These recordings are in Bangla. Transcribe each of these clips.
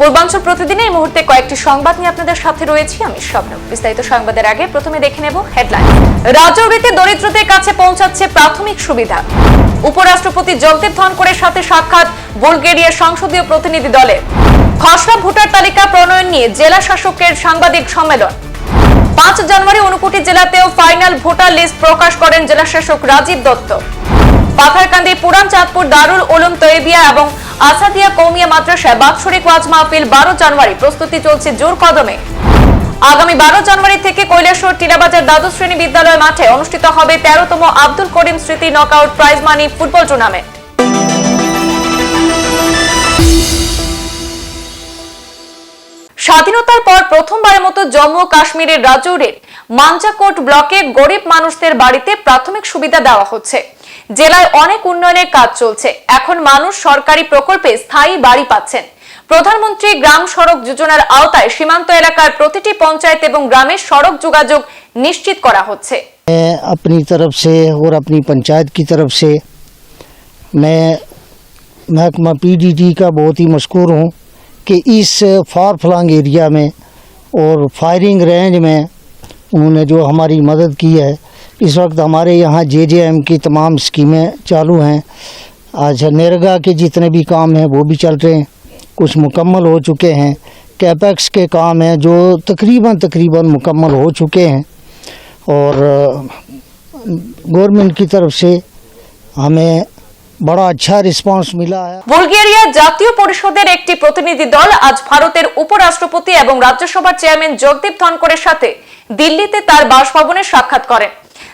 পূর্বাঞ্চল প্রতিদিনে এই মুহূর্তে কয়েকটি সংবাদ নিয়ে আপনাদের সাথে রয়েছি। আমি স্বপ্ন বিস্তারিত সংবাদের আগে প্রথমে দেখে নেব হেডলাইন। রাজৌরিতে দরিদ্রদের কাছে পৌঁছাচ্ছে প্রাথমিক সুবিধা। উপরাষ্ট্রপতি জগদীপ ধনকরের সাথে সাক্ষাৎ বুলগেরিয়ার সংসদীয় প্রতিনিধি দলের খসড়া ভোটার তালিকা প্রণয়ন নিয়ে জেলা শাসকের সাংবাদিক সম্মেলন। পাঁচ জানুয়ারি ঊনকোটি জেলাতেও ফাইনাল ভোটার লিস্ট প্রকাশ করেন জেলা শাসক রাজীব দত্ত। পাথারকান্দি পুরান চাঁদপুর, দারুল উলুম তৈবিয়া এবং আসাদিয়া কৌমিয়া মাদ্রাসায় বাৎসরিক ওয়াজ মাহফিল বারো জানুয়ারি। প্রস্তুতি চলছে জোর কদমে। আগামী বারো জানুয়ারি থেকে কৈলাসহর টিলাবাজার দ্বাদশ শ্রেণি বিদ্যালয় মাঠে অনুষ্ঠিত হবে তেরোতম আব্দুল করিম স্মৃতি knockout prize money football tournament স্বাধীনতার পর প্রথমবারের মতো জম্মু কাশ্মীরের রাজৌরির মাঞ্জাকোট ব্লকে গরিব মানুষদের বাড়িতে প্রাথমিক সুবিধা দেওয়া হচ্ছে। জেলায় অনেক উন্নয়নের কাজ চলছে এখন মানুষ সরকারি প্রকল্পে স্থায়ী বাড়ি পাচ্ছেন প্রধানমন্ত্রী গ্রাম সড়ক যোজনার আওতায় সীমান্ত এলাকার প্রতিটি পঞ্চায়েত এবং গ্রামের সড়ক যোগাযোগ নিশ্চিত করা হচ্ছে मैं अपनी तरफ से और अपनी पंचायत की तरफ से मैं महकमा पीडीटी का बहुत ही मशहूर हूँ कि इस फार फलांग एरिया में और फायरिंग रेंज में उन्होंने जो हमारी मदद की है इस वक्त हमारे यहाँ जे जे एम की तमाम स्कीमें चालू हैं आज नरेगा के जितने भी काम हैं वो भी चल रहे हैं कुछ मुकम्मल हो चुके हैं कैपेक्स के काम हैं जो तकरीबन तकरीबन मुकम्मल हो चुके हैं और गवर्नमेंट की तरफ से हमें बड़ा अच्छा रिस्पांस मिला है বুলগেরিয়া জাতীয় পরিষদের একটি প্রতিনিধি দল আজ ভারতের উপরাষ্ট্রপতি এবং রাজ্যসভার চেয়ারম্যান জগদীপ ধনকরের সাথে দিল্লিতে তার বাসভবনে সাক্ষাৎ করেন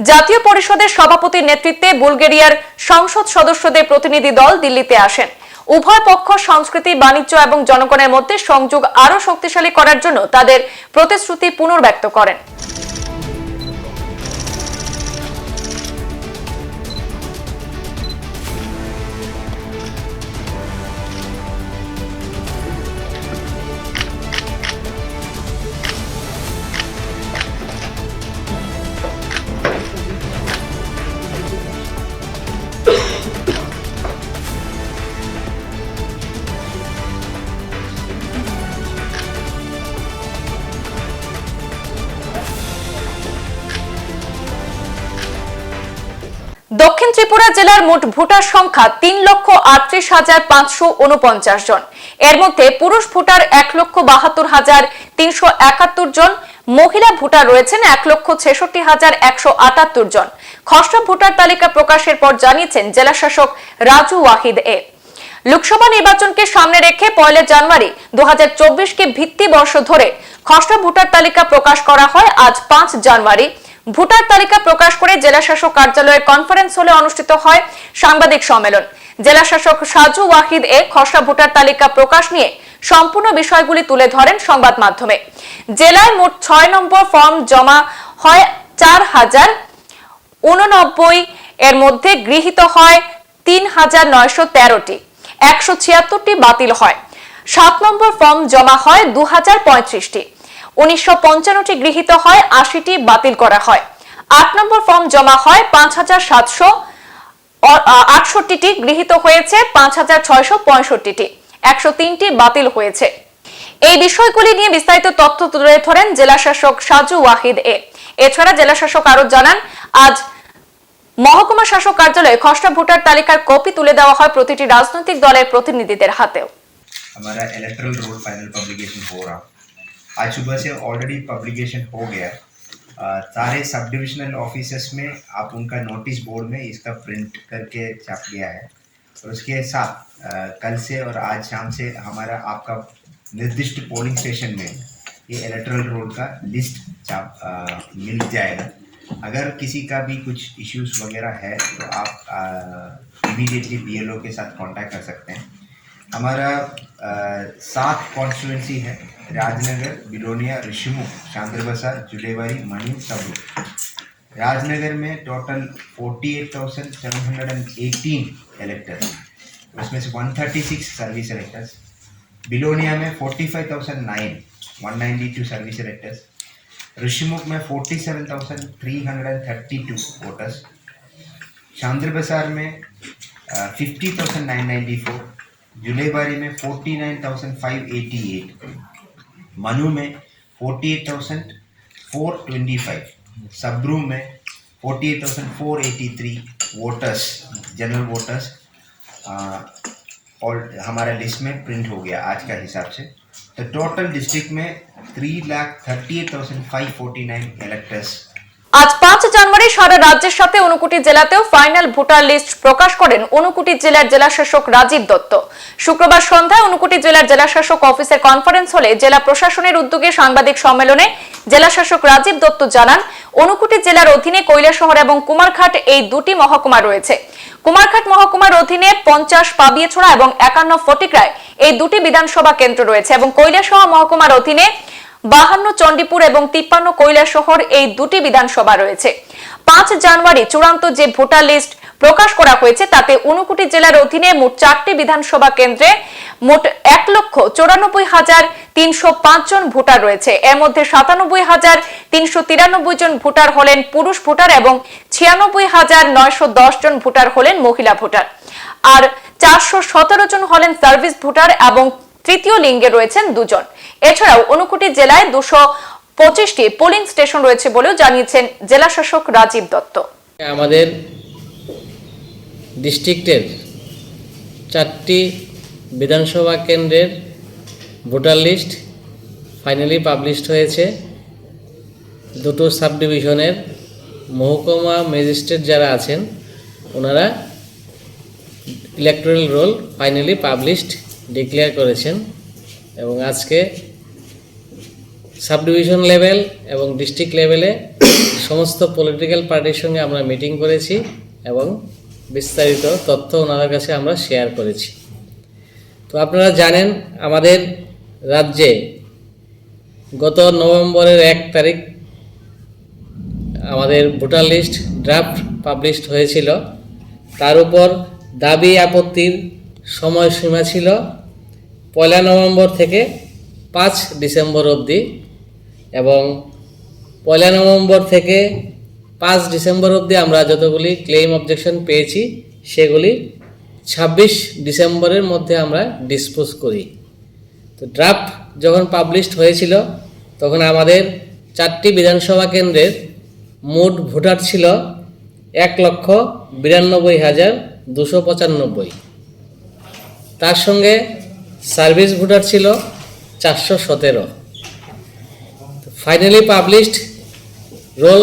জাতীয় পরিষদের সভাপতির নেতৃত্বে বুলগেরিয়ার সংসদ সদস্যদের প্রতিনিধি দল দিল্লিতে আসেন। উভয় পক্ষ সংস্কৃতি, বাণিজ্য এবং জনগণের মধ্যে সংযোগ আরও শক্তিশালী করার জন্য তাদের প্রতিশ্রুতি পুনর্ব্যক্ত করেন। দক্ষিণ ত্রিপুরা জেলার মোট ভোটার সংখ্যা তিন লক্ষ আটত্রিশ হাজার পাঁচশো উনপঞ্চাশ জন। এর মধ্যে পুরুষ ভোটার এক লক্ষ বাহাত্তর হাজার তিনশো একাত্তর জন, মহিলা ভোটার রয়েছেন এক লক্ষ ছেষট্টি হাজার একশো আটাত্তর জন। খসড়া ভোটার তালিকা প্রকাশের পর জানিয়েছেন জেলা শাসক রাজু ওয়াহিদ এ। লোকসভা নির্বাচনকে সামনে রেখে পয়লা জানুয়ারি দু হাজার চব্বিশ কে ভিত্তি বর্ষ ধরে খসড়া ভোটার তালিকা প্রকাশ করা হয় আজ পাঁচ জানুয়ারি। ভোটার তালিকা প্রকাশ করে জেলা শাসক কার্যালয়ের কনফারেন্স হলে অনুষ্ঠিত হয় সাংবাদিক সম্মেলন। জেলা শাসক সাজু ওয়াহিদ এ খসড়া ভোটার তালিকা প্রকাশ নিয়ে সম্পূর্ণ বিষয়গুলি তুলে ধরেন সংবাদ মাধ্যমে। জেলায় মোট ছয় নম্বর ফর্ম জমা হয় চার হাজার উননব্বই এর মধ্যে গৃহীত হয় তিন হাজার নয়শো তেরোটি, একশো ছিয়াত্তরটি বাতিল হয়। সাত নম্বর ফর্ম জমা হয় দু হাজার পঁয়ত্রিশটি। উনিশশো পঞ্চান্নটি গৃহীত হয়, আশিটি বাতিল করা হয়। আট নম্বর ফর্ম জমা হয়, পাঁচ হাজার সাতশো গৃহীত হয়েছে, পাঁচ হাজার ছয়শো পঁয়ষট্টিটি। একশো তিনটি বাতিল হয়েছে। এই বিষয়গুলি নিয়ে বিস্তারিত তথ্য তুলে ধরেন জেলা শাসক সাজু ওয়াহিদ এ। এছাড়া জেলা শাসক জানান, আজ মহকুমা শাসক কার্যালয়ে খসড়া ভোটার তালিকার কপি তুলে দেওয়া হয় প্রতিটি রাজনৈতিক দলের প্রতিনিধিদের হাতেও। Electoral roll final publication forum आज सुबह से ऑलरेडी पब्लिकेशन हो गया। सारे सब डिविजनल ऑफिसर्स में आप उनका नोटिस बोर्ड में इसका प्रिंट करके छाप गया है। और उसके साथ कल से और आज शाम से हमारा आपका निर्दिष्ट पोलिंग स्टेशन में ये इलेक्ट्रल रोल का लिस्ट छाप मिल जाएगा। अगर किसी का भी कुछ इश्यूज़ वगैरह है तो आप इमीडिएटली बीएलओ के साथ कांटेक्ट कर सकते हैं। हमारा सात कॉन्स्टिट्युएंसी है, राजनगर, बिलोनिया ऋषिमु चांद्रबसा जुडेवारी मणि सबू राजनगर में total forty eight thousand seven hundred and eighteen electors उसमें से one thirty six service electors Belonia में forty five thousand nine one ninety two service electors Rishyamukh में forty seven thousand three hundred and thirty two voters चांद्रबसार में fifty thousand nine ninety four Julebari में 49,588 मनु में 48,425 सबरूम में 48,483 वोटर्स जनरल वोटर्स और हमारा लिस्ट में प्रिंट हो गया आज का हिसाब से। तो टोटल डिस्ट्रिक्ट में three lakh thirty eight thousand five forty nine electors আজ পাঁচ জানুয়ারি সারা রাজ্যের সাথে ঊনকোটি জেলাতেও ফাইনাল ভোটার লিস্ট প্রকাশ করেন ঊনকোটি জেলার জেলাশাসক রাজীব দত্ত। শুক্রবার সন্ধ্যায় ঊনকোটি জেলার জেলাশাসক অফিসের কনফারেন্স হলে জেলা প্রশাসনের উদ্যোগে সাংবাদিক সম্মেলনে জেলাশাসক রাজীব দত্ত জানান ঊনকোটি জেলার অধীনে কৈলাসহর এবং কুমারঘাট এই দুটি মহকুমা রয়েছে। কুমারঘাট মহকুমার অধীনে পঞ্চাশ পাবিয়েছড়া এবং একান্ন ফটিকরায় এই দুটি বিধানসভা কেন্দ্র রয়েছে এবং কৈলাসহর মহকুমার অধীনে বাহান্ন চণ্ডীপুর এবং তিপ্পান্ন কৈলা শহর এই দুটি বিধানসভা রয়েছে। পাঁচ জানুয়ারি চূড়ান্ত যে ভোটার লিস্ট প্রকাশ করা হয়েছে, তাতে ঊনকোটি জেলার অধীনে মোট চারটি বিধানসভা কেন্দ্রে মোট এক লক্ষ চৌরানব্বই হাজার তিনশো জন ভোটার রয়েছে। এর মধ্যে সাতানব্বই হাজার তিনশো তিরানব্বই জন ভোটার হলেন পুরুষ ভোটার এবং ছিয়ানব্বই হাজার নয়শো দশ জন ভোটার হলেন মহিলা ভোটার। আর চারশো সতেরো জন হলেন সার্ভিস ভোটার এবং তৃতীয় লিঙ্গে রয়েছেন দুজন। এছাড়াও ঊনকোটি জেলায় দুশো পঁচিশটি পোলিং স্টেশন রয়েছে বলেও জানিয়েছেন জেলা শাসক রাজীব দত্ত। আমাদের ডিস্ট্রিক্টের চারটি বিধানসভা কেন্দ্রের ভোটার লিস্ট ফাইনালি পাবলিশড হয়েছে। দুটো সাব ডিভিশনের মহকুমা ম্যাজিস্ট্রেট যারা আছেন, ওনারা electoral roll finally published declare করেছেন এবং আজকে সাব ডিভিশন লেভেল এবং ডিস্ট্রিক্ট লেভেলে সমস্ত পলিটিক্যাল পার্টির সঙ্গে আমরা মিটিং করেছি এবং বিস্তারিত তথ্য ওনাদের কাছে আমরা শেয়ার করেছি। তো আপনারা জানেন, আমাদের রাজ্যে গত নভেম্বরের এক তারিখ আমাদের ভোটার লিস্ট ড্রাফট পাবলিশড হয়েছিল। তার উপর দাবি আপত্তির সময়সীমা ছিল পয়লা নভেম্বর থেকে পাঁচ ডিসেম্বর অবধি। এবং পয়লা নভেম্বর থেকে পাঁচ ডিসেম্বর অবধি আমরা যতগুলি ক্লেম অবজেকশন পেয়েছি, সেগুলি ছাব্বিশ ডিসেম্বরের মধ্যে আমরা ডিসপোজ করি। তো ড্রাফট যখন পাবলিশড হয়েছিল, তখন আমাদের চারটি বিধানসভা কেন্দ্রের মোট ভোটার ছিল এক লক্ষ বিরানব্বই হাজার দুশো পঁচানব্বই। তার সঙ্গে সার্ভিস ভোটার ছিল চারশো সতেরো। ফাইনালি পাবলিশড রোল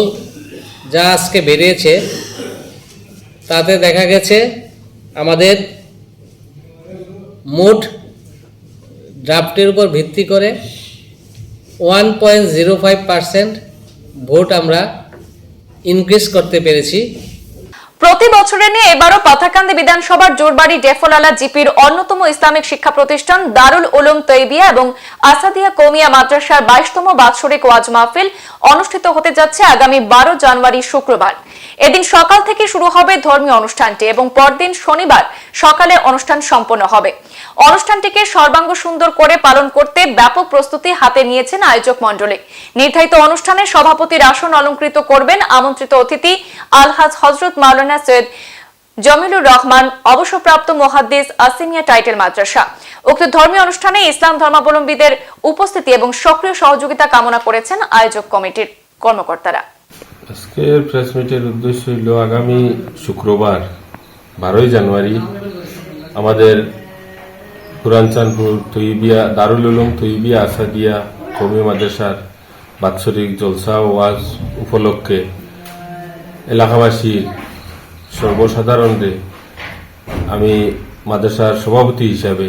যা আজকে বেরিয়েছে, তাতে দেখা গেছে আমাদের মোট ড্রাফটের উপর ভিত্তি করে one point zero five percent vote আমরা ইনক্রিজ করতে পেরেছি। প্রতি বছরে নিয়ে এবারও পাথাকান্দি বিধানসভার জোরবাড়ি ডেফোলালা জিপির অন্যতম ইসলামিক শিক্ষা প্রতিষ্ঠান দারুল উলুম তৈবিয়া এবং আসাদিয়া কৌমিয়া মাদ্রাসার বাইশতম বাৎসরিক ওয়াজ মাহফিল অনুষ্ঠিত হতে যাচ্ছে আগামী বারো জানুয়ারি শুক্রবার। এদিন সকাল থেকে শুরু হবে ধর্মীয় অনুষ্ঠানটি এবং পরদিন শনিবার সকালে অনুষ্ঠান সম্পন্ন হবে। অনুষ্ঠানটিকে সর্বাঙ্গ সুন্দর করে পালন করতে ব্যাপক প্রস্তুতি হাতে নিয়েছেন আয়োজক মণ্ডলী। নির্ধারিত অনুষ্ঠানে সভাপতির আসন অলঙ্কৃত করবেন আমন্ত্রিত অতিথি আলহাজ হজরত মাওলানা সৈয়দ জমিলুর রহমান, অবসরপ্রাপ্ত মহাদ্দিস আসিমিয়া টাইটেল মাদ্রাসা। উক্ত ধর্মীয় অনুষ্ঠানে ইসলাম ধর্মাবলম্বীদের উপস্থিতি এবং সক্রিয় সহযোগিতা কামনা করেছেন আয়োজক কমিটির কর্মকর্তারা। আজকের প্রেস মিটের উদ্দেশ্য হইল আগামী শুক্রবার, বারোই জানুয়ারি, আমাদের পুরানচানপুর তৈবিয়া দারুল উলুম তৈবিয়া আসাদিয়া, কমি মাদ্রাসার বাৎসরিক জলসা ওয়াজ উপলক্ষে এলাকাবাসীর সর্বসাধারণরে আমি মাদ্রাসার সভাপতি হিসাবে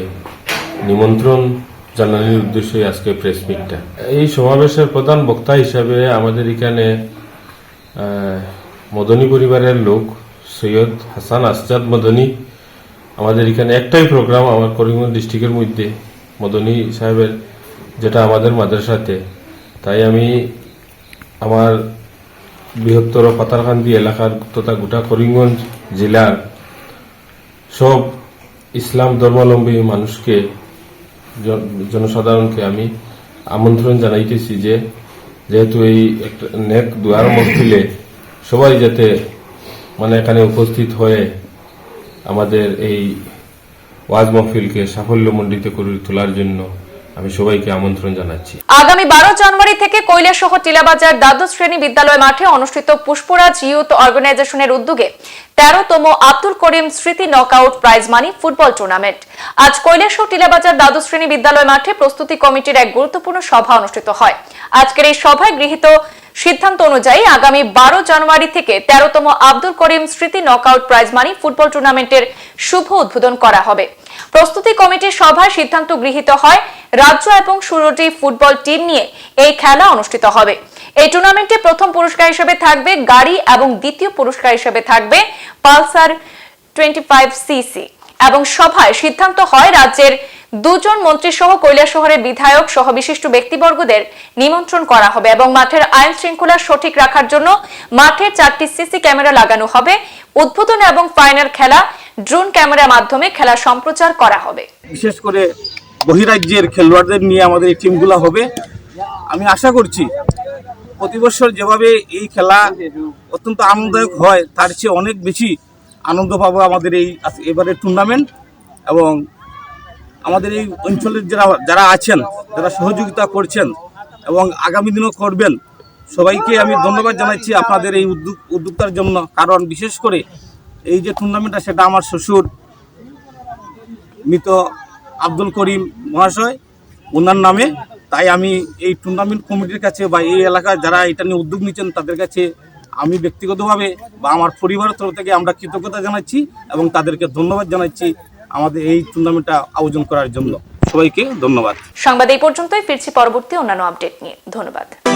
নিমন্ত্রণ জানানোর উদ্দেশ্যে আজকে প্রেস মিটটা এই সমাবেশের প্রধান বক্তা হিসাবে আমাদের এখানে মদনী পরিবারের লোক সৈয়দ হাসান আসজাদ মদনী আমাদের এখানে একটাই প্রোগ্রাম আমার করিমগঞ্জ ডিস্ট্রিক্টের মধ্যে, মদনী সাহেবের, যেটা আমাদের মাদ্রাসাতে। তাই আমি আমার বৃহত্তর পাতারকান্দি এলাকার তথা গোটা করিমগঞ্জ জেলার সব ইসলাম ধর্মাবলম্বী মানুষকে, জন- জনসাধারণকে আমি আমন্ত্রণ জানাইতেছি যে, যেহেতু এই একটা নেক দুয়ার মহফিলে সবাই যাতে মানে এখানে উপস্থিত হয়ে আমাদের এই ওয়াজ মহফিলকে সাফল্যমণ্ডিত করে তোলার জন্য আমি সবাইকে আমন্ত্রণ জানাচ্ছি। আগামী বারো জানুয়ারি থেকে কৈলাসহ টিলাবাজার দ্বাদশ শ্রেণি বিদ্যালয় মাঠে অনুষ্ঠিত পুষ্পরাজ ইউথ অর্গানাইজেশনের উদ্যোগে তেরোতম আব্দুল করিম স্মৃতি knockout prize money football tournament. আজ কৈলাসহ টিলাবাজার দ্বাদশ শ্রেণি বিদ্যালয় মাঠে প্রস্তুতি কমিটির এক গুরুত্বপূর্ণ সভা অনুষ্ঠিত হয়। আজকের এই সভায় গৃহীত সিদ্ধান্ত অনুযায়ী আগামী বারো জানুয়ারি থেকে তেরোতম আব্দুল করিম স্মৃতি নকআউট প্রাইজ মানি ফুটবল টুর্নামেন্টের শুভ উদ্বোধন করা হবে। প্রস্তুতি কমিটির সভায় সিদ্ধান্ত গৃহীত হয় রাজ্য এবং ষোলোটি ফুটবল টিম নিয়ে এই খেলা অনুষ্ঠিত হবে। এই টুর্নামেন্টে প্রথম পুরস্কার হিসেবে থাকবে গাড়ি এবং দ্বিতীয় পুরস্কার হিসেবে থাকবে পালসার টোয়েন্টি ফাইভ সিসি এবং সভায় সিদ্ধান্ত হয় রাজ্যের দুজন মন্ত্রী সহ শহরের বিধায়ক সহ বিশিষ্ট ব্যক্তিবর্গদের নিমন্ত্রণ করা হবে এবং মাঠের আইন শৃঙ্খলা সঠিক রাখার জন্য মাঠে চারটি সিসি ক্যামেরা লাগানো হবে, উদ্বোধন এবং ফাইনাল খেলা ড্রোন ক্যামেরার মাধ্যমে খেলা সম্প্রচার করা হবে। বিশেষ করে বহিরাজ্যের খেলোয়াড়দের নিয়ে আমাদের এই টিমগুলো হবে। আমি আশা করছি প্রতি বছর যেভাবে এই খেলা অত্যন্ত আনন্দদায়ক হয়, তার চেয়ে অনেক বেশি আনন্দ পাবো আমাদের এই এবারের টুর্নামেন্ট এবং আমাদের এই অঞ্চলের যারা যারা আছেন, যারা সহযোগিতা করছেন এবং আগামী দিনও করবেন, সবাইকে আমি ধন্যবাদ জানাচ্ছি আপনাদের এই উদ্যোগ, উদ্যোক্তার জন্য। কারণ বিশেষ করে এই যে টুর্নামেন্টটা সেটা আমার শ্বশুর, মৃত আব্দুল করিম মহাশয়, ওনার নামে। তাই আমি এই টুর্নামেন্ট কমিটির কাছে বা এই এলাকার যারা এটা নিয়ে উদ্যোগ নিচ্ছেন, তাদের কাছে আমি ব্যক্তিগতভাবে বা আমার পরিবারের তরফ থেকে আমরা কৃতজ্ঞতা জানাচ্ছি এবং তাদেরকে ধন্যবাদ জানাচ্ছি। আমাদের এই টুর্নামেন্টটা আয়োজন করার জন্য। সবাইকে ধন্যবাদ। সংবাদ এই পর্যন্তই। ফিরছি পরবর্তী অন্যান্য আপডেট নিয়ে। ধন্যবাদ।